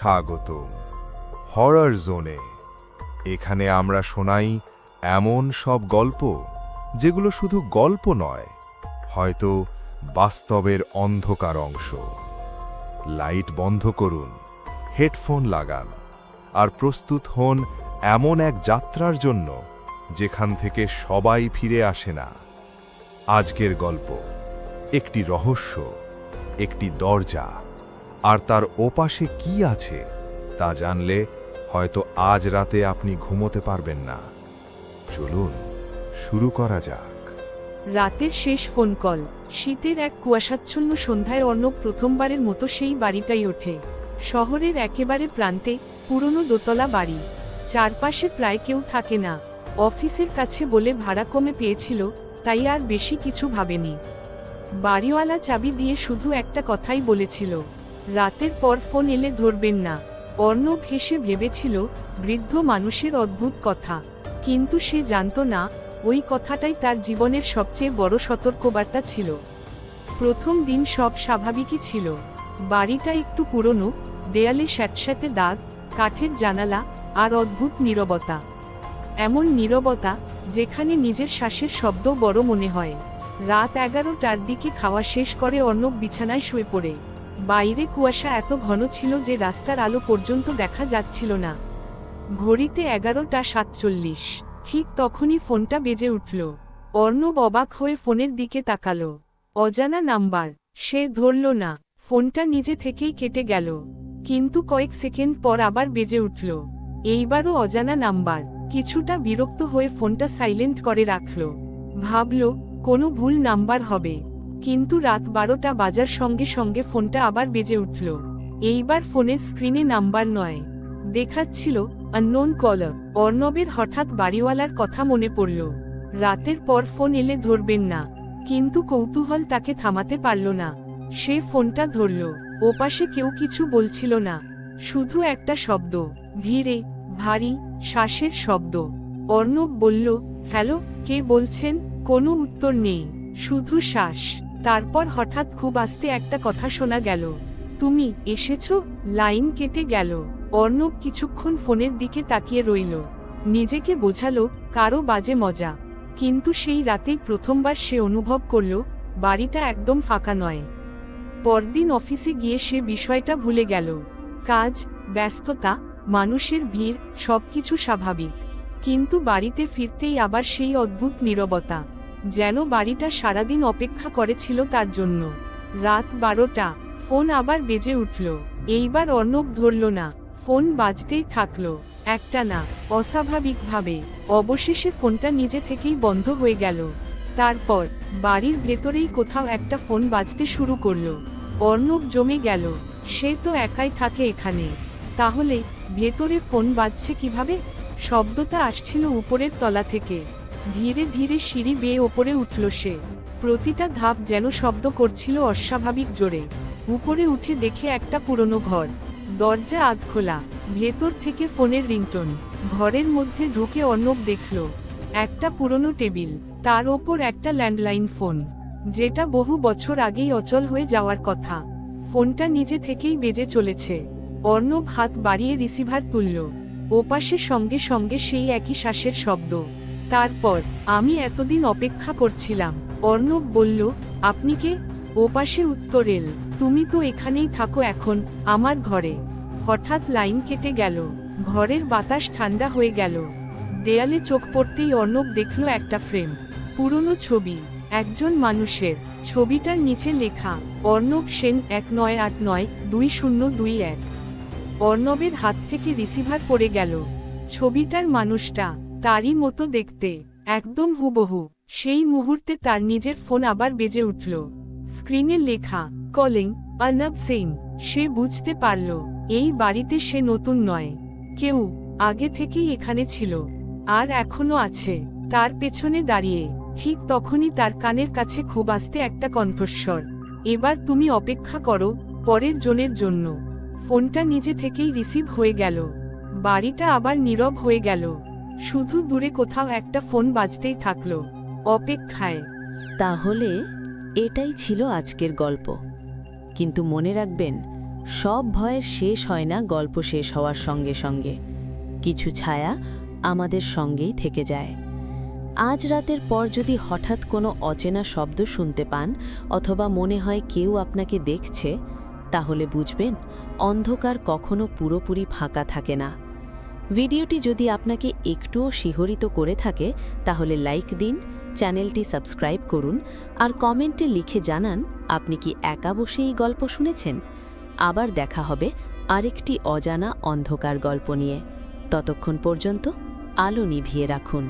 স্বাগত হরর জোনে, এখানে আমরা শোনাই এমন সব গল্প, যেগুলো শুধু গল্প নয়, হয়তো বাস্তবের অন্ধকার অংশ। লাইট বন্ধ করুন, হেডফোন লাগান, আর প্রস্তুত হন এমন এক যাত্রার জন্য, যেখান থেকে সবাই ফিরে আসে না। আজকের গল্প, একটি রহস্য, একটি দরজা। আর তার ওপাশে কি আছে তা জানলে হয়তো আজ রাতে আপনি ঘুমোতে পারবেন না। চলুন, শুরু করা যাক। রাতের শেষ ফোন কল শীতের এক কুয়াশাচ্ছন্ন সন্ধ্যায় অর্ণব প্রথমবারের মতো সেই বাড়িটাই ওঠে। শহরের একেবারে প্রান্তে, পুরনো দোতলা বাড়ি। চারপাশে প্রায় কেউ থাকে না। অফিসের কাছে বলে ভাড়া কমে পেয়েছিল, তাই আর বেশি কিছু ভাবেনি। বাড়িওয়ালা চাবি দিয়ে শুধু একটা কথাই বলেছিল রাতের পর ফোন এলে ধরবেন না। অর্ণব হেসে ভেবেছিল, বৃদ্ধ মানুষের অদ্ভুত কথা। কিন্তু সে জানত না, ওই কথাটাই তার জীবনের সবচেয়ে বড় সতর্কবার্তা ছিল। প্রথম দিন সব স্বাভাবিকই ছিল। বাড়িটা একটু পুরনো, দেয়ালে স্যাঁতস্যাঁতে দাগ, কাঠের জানালা আর অদ্ভুত নীরবতা। এমন নীরবতা যেখানে নিজের শ্বাসের শব্দ বড় মনে হয়। রাত এগারোটার দিকে খাওয়া শেষ করে অর্ণব বিছানায় শুয়ে পড়ে। বাইরে কুয়াশা এত ঘন ছিল যে রাস্তার আলো পর্যন্ত দেখা যাচ্ছিল না। ঘড়িতে এগারোটা সাতচল্লিশ। ঠিক তখনই ফোনটা বেজে উঠল। অর্ণব অবাক হয়ে ফোনের দিকে তাকালো। অজানা নাম্বার। সে ধরল না। ফোনটা নিজে থেকেই কেটে গেল। কিন্তু কয়েক সেকেন্ড পর আবার বেজে উঠল। এইবারও অজানা নাম্বার। কিছুটা বিরক্ত হয়ে ফোনটা সাইলেন্ট করে রাখল। ভাবল, কোনো ভুল নাম্বার হবে। কিন্তু রাত বারোটা বাজার সঙ্গে সঙ্গে ফোনটা আবার বেজে উঠল। এইবার ফোনের স্ক্রিনে নাম্বার নয়। দেখাচ্ছিল আননোন কলার অর্ণবের হঠাৎ বাড়িওয়ালার কথা মনে পড়ল। রাতের পর ফোন এলে ধরবেন না। কিন্তু কৌতূহল তাকে থামাতে পারল না। সে ফোনটা ধরল। ওপাশে কেউ কিছু বলছিল না। শুধু একটা শব্দ। ধীরে, ভারী, শ্বাসের শব্দ। অর্ণব বলল, হ্যালো, কে বলছেন? কোনো উত্তর নেই। শুধু শ্বাস। তারপর হঠাৎ খুব আস্তে একটা কথা শোনা গেল। তুমি এসেছ? লাইন কেটে গেল। অর্ণব কিছুক্ষণ ফোনের দিকে তাকিয়ে রইল। নিজেকে বোঝালো, কারও বাজে মজা। কিন্তু সেই রাতেই প্রথমবার সে অনুভব করল, বাড়িটা একদম ফাঁকা নয়। পরদিন অফিসে গিয়ে সে বিষয়টা ভুলে গেল। কাজ, ব্যস্ততা, মানুষের ভিড়, সবকিছু স্বাভাবিক। কিন্তু বাড়িতে ফিরতেই আবার সেই অদ্ভুত নীরবতা। যেন বাড়িটা সারাদিন অপেক্ষা করেছিল তার জন্য। রাত বারোটা, ফোন আবার বেজে উঠল। এইবার অর্ণব ধরল না, ফোন বাজতেই থাকল। একটা না, অস্বাভাবিকভাবে, অবশেষে ফোনটা নিজে থেকেই বন্ধ হয়ে গেল। তারপর, বাড়ির ভেতরেই কোথাও একটা ফোন বাজতে শুরু করল। অর্ণব জমে গেল, সে তো একাই থাকে এখানে। তাহলে, ভেতরে ফোন বাজছে কীভাবে? শব্দটা আসছিল উপরের তলা থেকে। ধীরে ধীরে সিঁড়ি বেয়ে ওপরে উঠল সে। প্রতিটা ধাপ যেন শব্দ করছিল অস্বাভাবিক জোরে। উপরে উঠে দেখে একটা পুরনো ঘর। দরজা আধ খোলা ভেতর থেকে ফোনের রিংটোন। ঘরের মধ্যে ঢুকে অর্ণব দেখল, একটা পুরনো টেবিল, তার ওপর একটা ল্যান্ডলাইন ফোন, যেটা বহু বছর আগেই অচল হয়ে যাওয়ার কথা। ফোনটা নিজে থেকেই বেজে চলেছে। অর্ণব হাত বাড়িয়ে রিসিভার তুলল। ওপাশে সঙ্গে সঙ্গে সেই একই শ্বাসের শব্দ। তারপর আমি এতদিন অপেক্ষা করছিলাম। অর্ণব বলল, আপনি কে? ওপাশে উত্তর এল। তুমি তো এখানেই থাকো এখন, আমার ঘরে। হঠাৎ লাইন কেটে গেল। ঘরের বাতাস ঠান্ডা হয়ে গেল। দেয়ালে চোখ পড়তেই অর্ণব দেখল একটা ফ্রেম। পুরনো ছবি, একজন মানুষের। ছবিটার নিচে লেখা, অর্ণব সেন এক নয় আট নয় দুই শূন্য দুই এক। অর্ণবের হাত থেকে রিসিভার পড়ে গেল। ছবিটার মানুষটা তারই মতো দেখতে, একদম হুবহু। সেই মুহূর্তে তার নিজের ফোন আবার বেজে উঠল। স্ক্রিনে লেখা, কলিং অর্ণব সেন সে বুঝতে পারল, এই বাড়িতে সে নতুন নয়। কেউ আগে থেকেই এখানে ছিল, আর এখনও আছে। তার পেছনে দাঁড়িয়ে, ঠিক তখনই তার কানের কাছে খুব আস্তে একটা কণ্ঠস্বর, এবার তুমি অপেক্ষা করো, পরের জনের জন্য। ফোনটা নিজে থেকেই রিসিভ হয়ে গেল। বাড়িটা আবার নীরব হয়ে গেল। শুধু দূরে কোথাও একটা ফোন বাজতেই থাকল। অপেক্ষায়। তাহলে এটাই ছিল আজকের গল্প। কিন্তু মনে রাখবেন, সব ভয়ের শেষ হয় না গল্প শেষ হওয়ার সঙ্গে সঙ্গে। কিছু ছায়া আমাদের সঙ্গেই থেকে যায়। আজ রাতের পর যদি হঠাৎ কোনো অচেনা শব্দ শুনতে পান অথবা মনে হয় কেউ আপনাকে দেখছে, তাহলে বুঝবেন, অন্ধকার কখনো পুরোপুরি ফাঁকা থাকে না। ভিডিওটি যদি আপনাকে একটুও শিহরিত করে থাকে, তাহলে লাইক দিন, চ্যানেলটি সাবস্ক্রাইব করুন, আর কমেন্টে লিখে জানান আপনি কি একা বসে এই গল্প শুনেছেন। আবার দেখা হবে আরেকটি অজানা অন্ধকার গল্প নিয়ে। ততক্ষণ পর্যন্ত আলো নিভিয়ে রাখুন।